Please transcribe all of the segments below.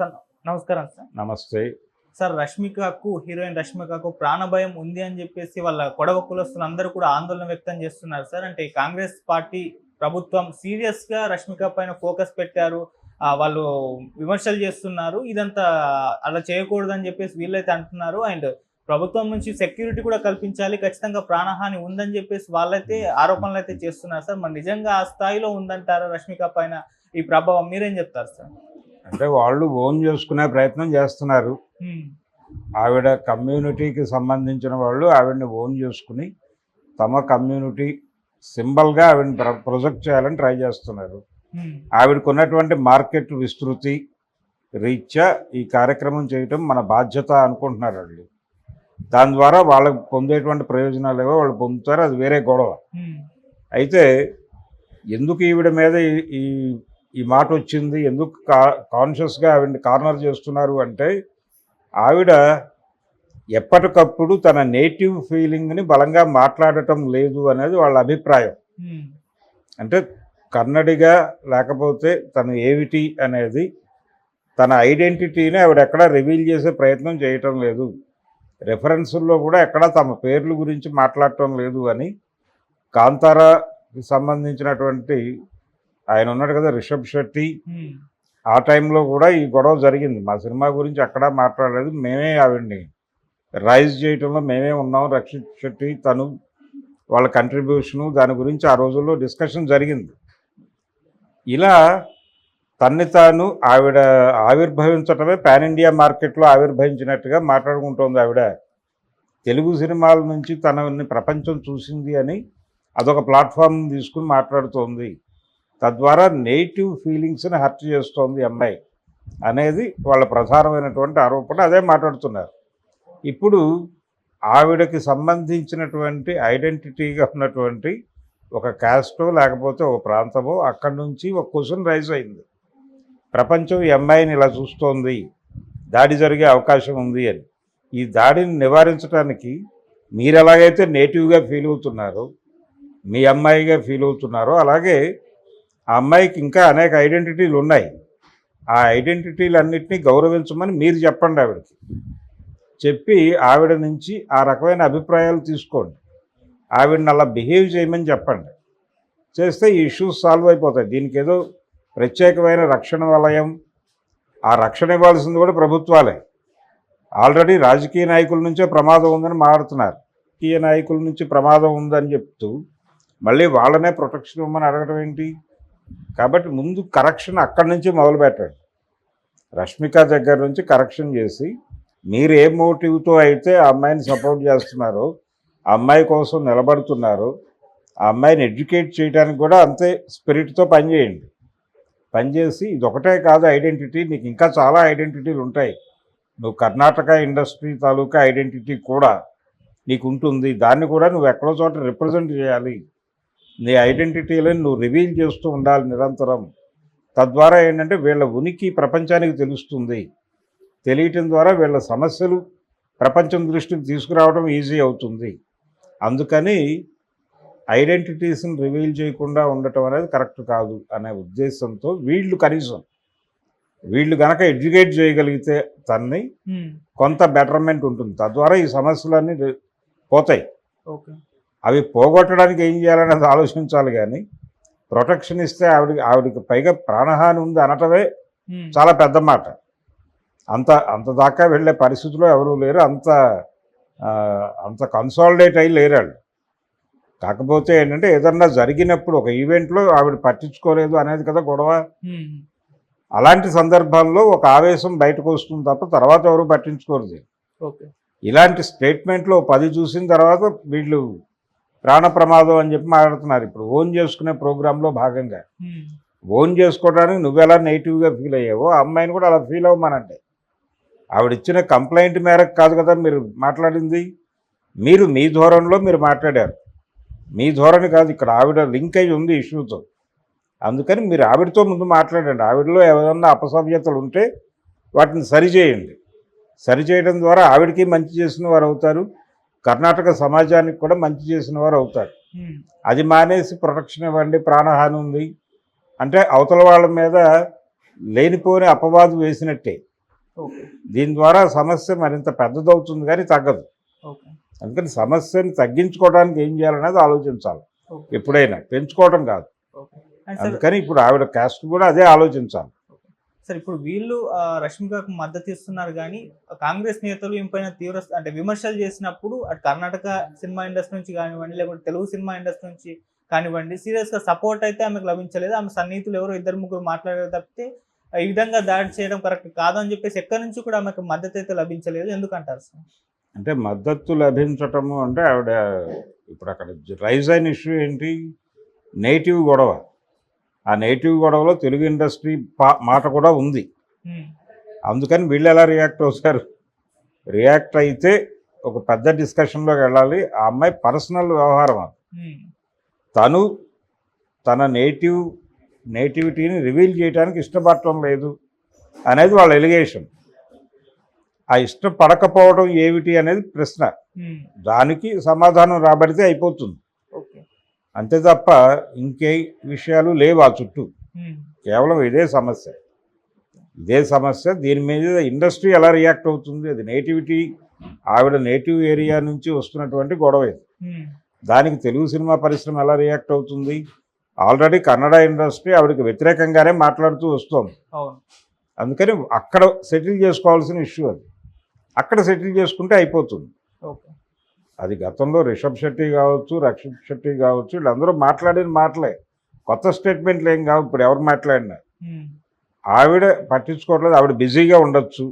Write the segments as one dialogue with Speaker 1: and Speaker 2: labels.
Speaker 1: Sir నమస్కారం sir.
Speaker 2: నమస్తే.
Speaker 1: Sir రష్మికకు heroine రష్మికకు ప్రాణభయం ఉంది అని చెప్పేసి వాళ్ళ కొడవ కులస్తులు అందరూ కూడా ఆందోళన వ్యక్తం చేస్తున్నారు సార్. అంటే కాంగ్రెస్ పార్టీ ప్రభుత్వం సీరియస్గా రష్మిక పైన ఫోకస్ పెట్టారు. వాళ్ళు విమర్శలు చేస్తున్నారు. ఇదంతా అలా చేయకూడదని చెప్పేసి వీళ్ళైతే అంటున్నారు. అండ్ ప్రభుత్వం నుంచి సెక్యూరిటీ కూడా కల్పించాలి. ఖచ్చితంగా ప్రాణహాని ఉందని చెప్పేసి వాళ్ళైతే ఆరోపణలు అయితే చేస్తున్నారు సార్. మరి నిజంగా ఆ స్థాయిలో ఉందంటారా రష్మిక పైన ఈ ప్రభావం? మీరేం చెప్తారు సార్?
Speaker 2: అంటే వాళ్ళు ఓన్ చేసుకునే ప్రయత్నం చేస్తున్నారు. ఆవిడ కమ్యూనిటీకి సంబంధించిన వాళ్ళు ఆవిడని ఓన్ చేసుకుని తమ కమ్యూనిటీ సింబల్గా ఆవిడని ప్ర ప్రొజెక్ట్ చేయాలని ట్రై చేస్తున్నారు
Speaker 1: హ్మ్.
Speaker 2: ఆవిడకు ఉన్నటువంటి మార్కెట్ విస్తృతి రీత్యా ఈ కార్యక్రమం చేయటం మన బాధ్యత అనుకుంటున్నారు వాళ్ళు దాని ద్వారా వాళ్ళకు పొందేటువంటి ప్రయోజనాలు ఏవో వాళ్ళు పొందుతారు అది వేరే గొడవ. అయితే ఎందుకు ఈవిడ మీద ఈ- ఈ మాట వచ్చింది ఎందుకు కా కాన్షియస్గా ఆవిడని కార్నర్ చేస్తున్నారు అంటే ఆవిడ ఎప్పటికప్పుడు తన నేటివ్ ఫీలింగ్ని బలంగా మాట్లాడటం లేదు అనేది వాళ్ళ అభిప్రాయం
Speaker 1: హ్మ్.
Speaker 2: అంటే కన్నడిగా లేకపోతే తను ఏమిటి అనేది తన ఐడెంటిటీని ఆవిడ ఎక్కడా రివీల్ చేసే ప్రయత్నం చేయటం లేదు రెఫరెన్సుల్లో కూడా ఎక్కడా తమ పేర్ల గురించి మాట్లాడటం లేదు అని కాంతారాకి సంబంధించినటువంటి ఆయన ఉన్నాడు కదా రిషబ్ శెట్టి. ఆ టైంలో కూడా ఈ గొడవ జరిగింది. మా సినిమా గురించి ఎక్కడా మాట్లాడలేదు. మేమే ఆవిడ్ని రైజ్ చేయటంలో మేమే ఉన్నాం. రక్షిత్ శెట్టి తను వాళ్ళ కంట్రిబ్యూషను దాని గురించి ఆ రోజుల్లో డిస్కషన్ జరిగింది. ఇలా తన్ని తాను ఆవిడ ఆవిర్భవించటమే పాన్ ఇండియా మార్కెట్లో ఆవిర్భవించినట్టుగా మాట్లాడుకుంటోంది ఆవిడ. తెలుగు సినిమాల నుంచి తనని ప్రపంచం చూసింది అని అదొక ప్లాట్ఫామ్ తీసుకుని మాట్లాడుతోంది. తద్వారా నెగిటివ్ ఫీలింగ్స్ని హర్ట్ చేస్తోంది అమ్మాయి అనేది వాళ్ళ ప్రధానమైనటువంటి ఆరోపణ. అదే మాట్లాడుతున్నారు. ఇప్పుడు ఆవిడకి సంబంధించినటువంటి ఐడెంటిటీగా ఉన్నటువంటి ఒక క్యాస్టో లేకపోతే ఒక ప్రాంతమో అక్కడి నుంచి ఒక క్వశ్చన్ రైజ్ అయింది. ప్రపంచం ఈ అమ్మాయిని ఇలా చూస్తోంది. దాడి జరిగే అవకాశం ఉంది అని. ఈ దాడిని నివారించడానికి మీరు ఎలాగైతే నేటివ్గా ఫీల్ అవుతున్నారో మీ అమ్మాయిగా ఫీల్ అవుతున్నారో అలాగే ఆ అమ్మాయికి ఇంకా అనేక ఐడెంటిటీలు ఉన్నాయి. ఆ ఐడెంటిటీలన్నింటినీ గౌరవించమని మీరు చెప్పండి ఆవిడకి. చెప్పి ఆవిడ నుంచి ఆ రకమైన అభిప్రాయాలు తీసుకోండి. ఆవిడని అలా బిహేవ్ చేయమని చెప్పండి. చేస్తే ఈ ఇష్యూస్ సాల్వ్ అయిపోతాయి. దీనికి ఏదో ప్రత్యేకమైన రక్షణ వలయం. ఆ రక్షణ ఇవ్వాల్సింది కూడా ప్రభుత్వాలే. ఆల్రెడీ రాజకీయ నాయకుల నుంచే ప్రమాదం ఉందని మాట్లాడుతున్నారు. రాజకీయ నాయకుల నుంచి ప్రమాదం ఉందని చెప్తూ మళ్ళీ వాళ్ళనే ప్రొటెక్షన్ ఇవ్వమని అడగడం ఏంటి? కాబట్టి ముందు కరెక్షన్ అక్కడి నుంచి మొదలు పెట్టండి రష్మిక దగ్గర నుంచి కరెక్షన్ చేసి మీరు ఏ మోటివ్తో అయితే ఆ అమ్మాయిని సపోర్ట్ చేస్తున్నారో ఆ అమ్మాయి కోసం నిలబడుతున్నారు ఆ అమ్మాయిని ఎడ్యుకేట్ చేయడానికి కూడా అంతే స్పిరిట్తో పనిచేయండి పనిచేసి ఇది ఒకటే కాదు ఐడెంటిటీ నీకు ఇంకా చాలా ఐడెంటిటీలు ఉంటాయి. నువ్వు కర్ణాటక ఇండస్ట్రీ తాలూకా ఐడెంటిటీ కూడా నీకు ఉంటుంది దాన్ని కూడా నువ్వు ఎక్కడో చోట రిప్రజెంట్ చేయాలి. నీ ఐడెంటిటీలను నువ్వు రివీల్ చేస్తూ ఉండాలి నిరంతరం. తద్వారా ఏంటంటే వీళ్ళ ఉనికి ప్రపంచానికి తెలుస్తుంది. తెలియటం ద్వారా వీళ్ళ సమస్యలు ప్రపంచం దృష్టికి తీసుకురావడం ఈజీ అవుతుంది. అందుకని ఐడెంటిటీస్ని రివీల్ చేయకుండా ఉండటం అనేది కరెక్ట్ కాదు అనే ఉద్దేశంతో వీళ్ళు కనీసం వీళ్ళు గనక ఎడ్యుకేట్ చేయగలిగితే తన్ని. కొంత బెటర్మెంట్ ఉంటుంది. తద్వారా ఈ సమస్యలన్నీ పోతాయి.
Speaker 1: ఓకే.
Speaker 2: అవి పోగొట్టడానికి ఏం చేయాలనేది ఆలోచించాలి కానీ ప్రొటెక్షన్ ఇస్తే ఆవిడకి ఆవిడకి పైగా ప్రాణహాని ఉంది అనటమే. చాలా పెద్ద మాట. అంత అంత దాకా వెళ్ళే పరిస్థితిలో ఎవరూ లేరు. అంత అంత కన్సాలిడేట్ అయ్యి లేరు వాళ్ళు. కాకపోతే ఏంటంటే ఏదన్నా జరిగినప్పుడు ఒక ఈవెంట్లో ఆవిడ పట్టించుకోలేదు అనేది కదా గొడవ. అలాంటి సందర్భాల్లో ఒక ఆవేశం బయటకు వస్తుంది తప్ప తర్వాత ఎవరు పట్టించుకోరు ఇలాంటి స్టేట్మెంట్లో పది చూసిన తర్వాత వీళ్ళు ప్రాణ ప్రమాదం అని చెప్పి మాట్లాడుతున్నారు. ఇప్పుడు ఓన్ చేసుకునే ప్రోగ్రాంలో భాగంగా. ఓన్ చేసుకోవడానికి నువ్వెలా నెగిటివ్గా ఫీల్ అయ్యావో అమ్మాయిని కూడా అలా ఫీల్ అవ్వమనంటే. ఆవిడ ఇచ్చిన కంప్లైంట్ మేరకు కాదు కదా మీరు మాట్లాడింది? మీరు మీ ధోరణిలో మీరు మాట్లాడారు. మీ ధోరణి కాదు ఇక్కడ ఆవిడ లింక్ అయి ఉంది ఇష్యూతో. అందుకని మీరు ఆవిడతో ముందు మాట్లాడండి. ఆవిడలో ఏదన్నా అపసవ్యతలు ఉంటే వాటిని సరిచేయండి. సరిచేయడం ద్వారా ఆవిడకి మంచి చేసిన వారు అవుతారు. కర్ణాటక సమాజానికి కూడా మంచి చేసిన వారు అవుతారు. అది మానేసి ప్రొటెక్షన్ ఇవ్వండి ప్రాణహాని ఉంది. అంటే అవతల వాళ్ళ మీద లేనిపోని అపవాదు వేసినట్టే. దీని ద్వారా సమస్య మరింత పెద్దదవుతుంది కానీ తగ్గదు. అందుకని సమస్యని తగ్గించుకోవడానికి ఏం చేయాలనేది ఆలోచించాలి. ఎప్పుడైనా పెంచుకోవడం కాదు. అందుకని ఇప్పుడు ఆవిడ కాస్ట్ కూడా అదే ఆలోచించాలి.
Speaker 1: సార్ ఇప్పుడు వీళ్ళు రష్మికకు మద్దతు ఇస్తున్నారు కానీ కాంగ్రెస్ నేతలు ఇంపైన తీవ్ర అంటే విమర్శలు చేసినప్పుడు అటు కర్ణాటక సినిమా ఇండస్ట్రీ నుంచి కానివ్వండి లేకుంటే తెలుగు సినిమా ఇండస్ట్రీ నుంచి కానివ్వండి సీరియస్గా సపోర్ట్ అయితే ఆమెకు లభించలేదు. ఆమె సన్నిహితులు ఎవరో ఇద్దరు ముగ్గురు మాట్లాడారు తప్పితే ఈ విధంగా దాడి చేయడం కరెక్ట్ కాదని చెప్పేసి ఎక్కడి నుంచి కూడా ఆమెకు మద్దతు అయితే లభించలేదు. ఎందుకంటారు సార్?
Speaker 2: అంటే మద్దతు లభించటము అంటే ఆవిడ ఇప్పుడు అక్కడ రైజ్ అయిన ఇష్యూ ఏంటి? నేటివ్ గొడవ. ఆ నేటివ్ గొడవలో తెలుగు ఇండస్ట్రీ పా మాట కూడా ఉంది. అందుకని వీళ్ళు ఎలా రియాక్ట్ అవుతారు? రియాక్ట్ అయితే ఒక పెద్ద డిస్కషన్లోకి వెళ్ళాలి. ఆ అమ్మాయి పర్సనల్ వ్యవహారం అది. తను తన నేటివ్ నేటివిటీని రివీల్ చేయడానికి ఇష్టపడటం లేదు అనేది వాళ్ళ ఎలిగేషన్. ఆ ఇష్టపడకపోవడం ఏమిటి అనేది ప్రశ్న. దానికి సమాధానం రాబడితే అయిపోతుంది. అంతే తప్ప ఇంకే విషయాలు లేవు ఆ చుట్టూ. కేవలం ఇదే సమస్య. ఇదే సమస్య దీని మీద ఇండస్ట్రీ ఎలా రియాక్ట్ అవుతుంది అది నేటివిటీ ఆవిడ నేటివ్ ఏరియా నుంచి వస్తున్నటువంటి గొడవ ఇది. దానికి తెలుగు సినిమా పరిశ్రమ ఎలా రియాక్ట్ అవుతుంది? ఆల్రెడీ కన్నడ ఇండస్ట్రీ ఆవిడకి వ్యతిరేకంగానే మాట్లాడుతూ వస్తోంది. అందుకని అక్కడ సెటిల్ చేసుకోవాల్సిన ఇష్యూ అది. అక్కడ సెటిల్ చేసుకుంటే అయిపోతుంది. అది గతంలో రిషబ్ శెట్టి కావచ్చు రక్షిత్ శెట్టి కావచ్చు వీళ్ళందరూ మాట్లాడిన మాటలే. కొత్త స్టేట్మెంట్లు ఏం కావు ఇప్పుడు ఎవరు మాట్లాడినా. ఆవిడ పట్టించుకోవట్లేదు ఆవిడ బిజీగా ఉండొచ్చు.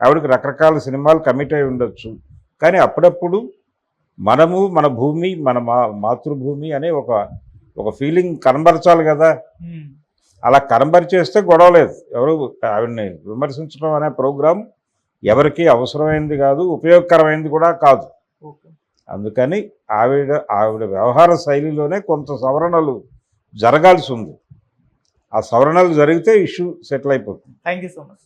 Speaker 2: ఆవిడకి రకరకాల సినిమాలు కమిట్ అయి ఉండొచ్చు. కానీ అప్పుడప్పుడు మనము మన భూమి మన మా మాతృభూమి అనే ఒక ఒక ఫీలింగ్ కనబరచాలి కదా. అలా కనబరిచేస్తే గొడవ లేదు. ఎవరు ఆవిడని విమర్శించడం అనే ప్రోగ్రాం ఎవరికి అవసరమైంది కాదు ఉపయోగకరమైంది కూడా కాదు. అందుకని ఆవిడ ఆవిడ వ్యవహార శైలిలోనే కొంత సవరణలు జరగాల్సి ఉంది. ఆ సవరణలు జరిగితే ఇష్యూ సెటిల్ అయిపోతుంది.
Speaker 1: Thank you so much